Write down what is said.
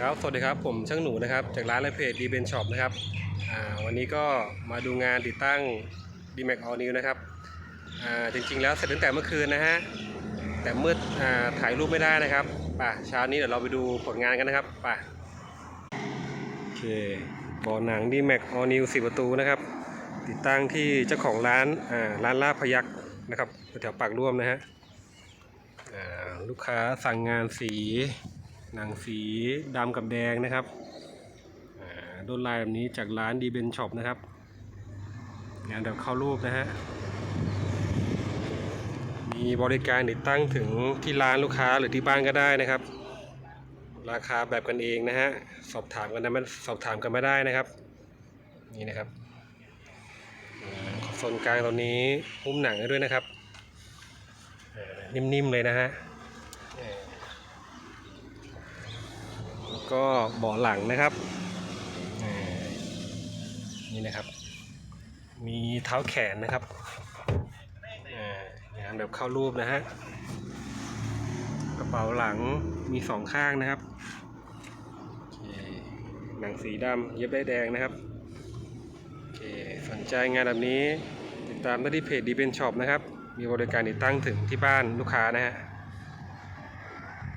ครับ สวัสดีครับ ผมช่างหนูนะครับ จากร้านและเพจดีเบนช็อปนะครับ วันนี้ก็มาดูงานติดตั้ง d m a x All New นะครับ จริงๆ แล้วเสร็จตั้งแต่เมื่อคืนนะฮะ แต่มืดอ่าถ่ายรูปไม่ได้นะครับป่ะเช้านี้เดี๋ยวเราไปดูผลงานกันนะครับป่ะโอเคบ่อหนัง d m a x All New 4 ประตูนะครับ ติดตั้งที่เจ้าของร้านร้านลาบพยักนะครับแถวปากร่วมนะฮะลูกค้าสั่งงานสี หนังสีดำกับแดงนะครับอ่าลวดลายแบบนี้จากร้านดีเบนช็อปนะครับ งานแบบเข้ารูปนะฮะ มีบริการติดตั้งถึงที่ร้านลูกค้าหรือที่บ้านก็ได้นะครับ ราคาแบบกันเองนะฮะ สอบถามกันนะมันสอบถามกันไม่ได้นะครับ นี่นะครับโซนกลางตรงนี้หุ้มหนังด้วยนะครับ นิ่มๆเลยนะฮะ ก็เบาะหลังนะครับ นี่นะครับ มีเท้าแขนนะครับงานแบบเข้ารูปนะฮะ กระเป๋าหลังมีสองข้างนะครับ หนังสีดำเย็บได้แดงนะครับสนใจงานแบบนี้ติดตามได้ที่เพจดีเป็นช็อปนะครับ มีบริการติดตั้งถึงที่บ้านลูกค้านะฮะ